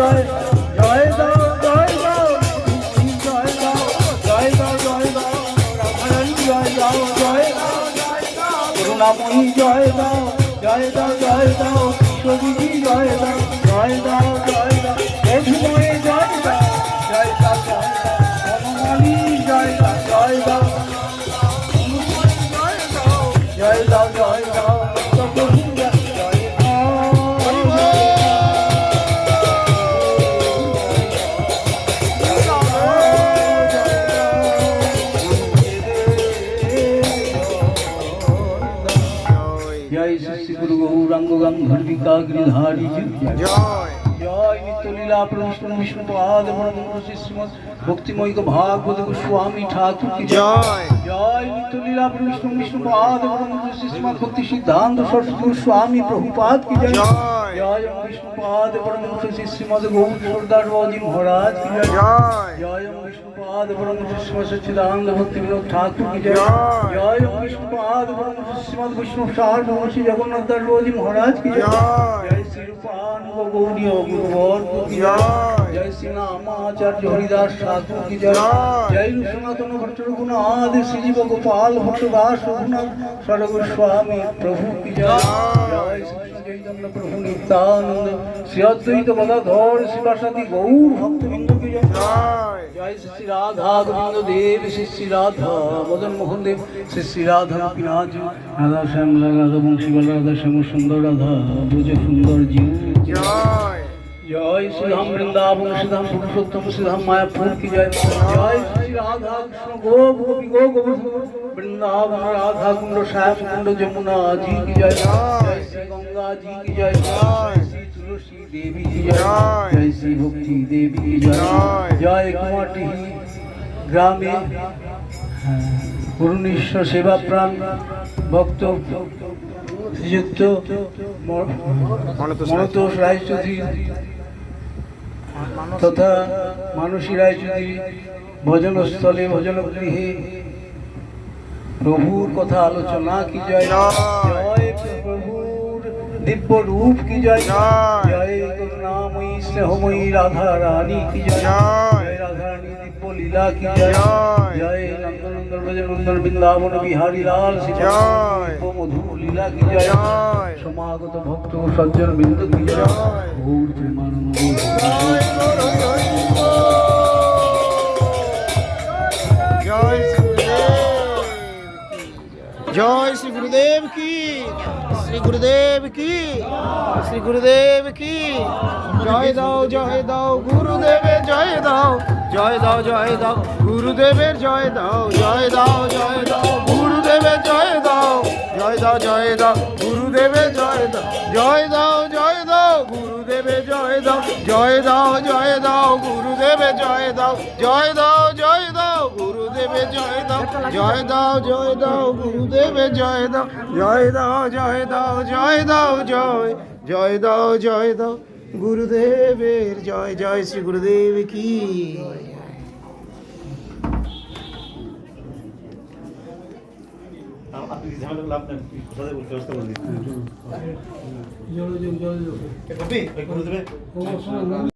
জয় জয় দাও জয় দাও জয় দাও জয় দাও জয় দাও রাধারানী জয় দাও জয় করুণাময়ী জয় দাও জয় দাও জয় দাও ঈশ্বরী জয় দাও জয় দাও জয় দাও জয় দাও জয় দাও श्री गुरु गौरांग गंग गिरधारी নিত্যলীলা প্রভু বিষ্ণু পাদ শ্রীমদ ভক্তিময়িক ভাগবত গোস্বামী ঠাকুর কি জয়। জয়। নিত্যলীলা বিষ্ণু বিষ্ণু পাদ শ্রীমদ ভক্তি সিদ্ধান্ত সরস্বতী গোস্বামী প্রভুপাদ কি জয়। জয়। জয় বিষ্ণু শ্রীমদ গৌর সর্দার বাবাজি মহারাজ কি জয়। জয়। বিষ্ণু পাদ শ্রীমদ সচ্চিদানন্দ ভক্তি বিনোদ ঠাকুর কি জয়। জয়। জয় বিষ্ণু পাদ শ্রীমদ বিষ্ণু সার শ্রী জগন্নাথ দাস বাবাজি মহারাজ কি জয়। শ্রী গৌরী জয়। জয়। জয় হরিদাস ঠাকুর কি জয়। জয়। জয় সনাতন ভট্ট রঘুনাথ শ্রীজীব গোপাল ভট্ট দাস রঘুনাথ সর্বস্বামী প্রভু কি জয়। জয়। চৈতন্য প্রভু নিত্যানন্দ শ্রী অদ্বৈত গদাধর শিবাসাদি গৌর ভক্তবৃন্দ কি জয়। জয়। শ্রী শ্রী রাধা গোবিন্দ দেব শ্রী শ্রী রাধা মদন মোহন দেব শ্রী শ্রী রাধা রাধা শ্যামলা রাধা বংশীবাল রাধা শ্যাম সুন্দর রাধা ব্রজ সুন্দর জীব জয়। শ্রীধাম বৃন্দাবন শ্রীধাম পুরুষোত্তম শ্রীধাম মায়াপুর কি জয়। জয় শ্রী রাধা কৃষ্ণ গো গোপী গো গোবিন্দ বৃন্দাবন রাধা কুণ্ড শ্যাম কুণ্ড যমুনা জি কি জয়। জয়। শ্রী গঙ্গা জি কি জয়। জয়। শ্রী তুলসী দেবী কি জয়। জয়। শ্রী ভক্তি দেবী কি জয়। জয়। কুমারটি গ্রামে করুণীশ্বর সেবা প্রাণ ভক্ত শ্রীযুক্ত মনতোষ রায়চৌধুরী তথা মানসী রায়চৌধুরী ভজনস্থলে ভজনগৃহে প্রভুর কথা আলোচনা কি জয়? জয় প্রভুর দিব্য রূপ কি জয়? জয় করুণাময়ী স্নেহময়ী রাধা রানী কি জয়? জয়। রাধা রানী লীলা কি জয় জয় নন্দনন্দন ব্রজনন্দন বৃন্দাবন বিহারী লাল শ্রী জয়। দিব্য মধু লীলা কি জয় জয়। সমাগত ভক্ত সজ্জন বিন্দু কি জয় গৌর প্রেমানন্দ জয় শ্রী গুরুদেব কি শ্রী গুরুদেব কি শ্রী গুরুদেব কি জয় দাও জয় দাও গুরুদেবের জয় দাও জয় দাও জয় দাও গুরুদেবের জয় দাও জয় দাও জয় দাও গুরুদেবের জয় দাও জয় দাও জয় দাও গুরুদেবের জয় দাও জয় দাও জয় দাও গুরুদেবের জয় দাও জয় দাও জয় দাও গুরুদেবের জয় দাও জয় দাও জয় দাও গুরুদেবের জয় দাও জয় দাও জয় দাও গুরুদেবের জয় দাও জয় দাও জয় দাও জয় দাও জয় জয় দাও জয় দাও গুরুদেবের জয় জয় শ্রী গুরুদেব কি? আপনি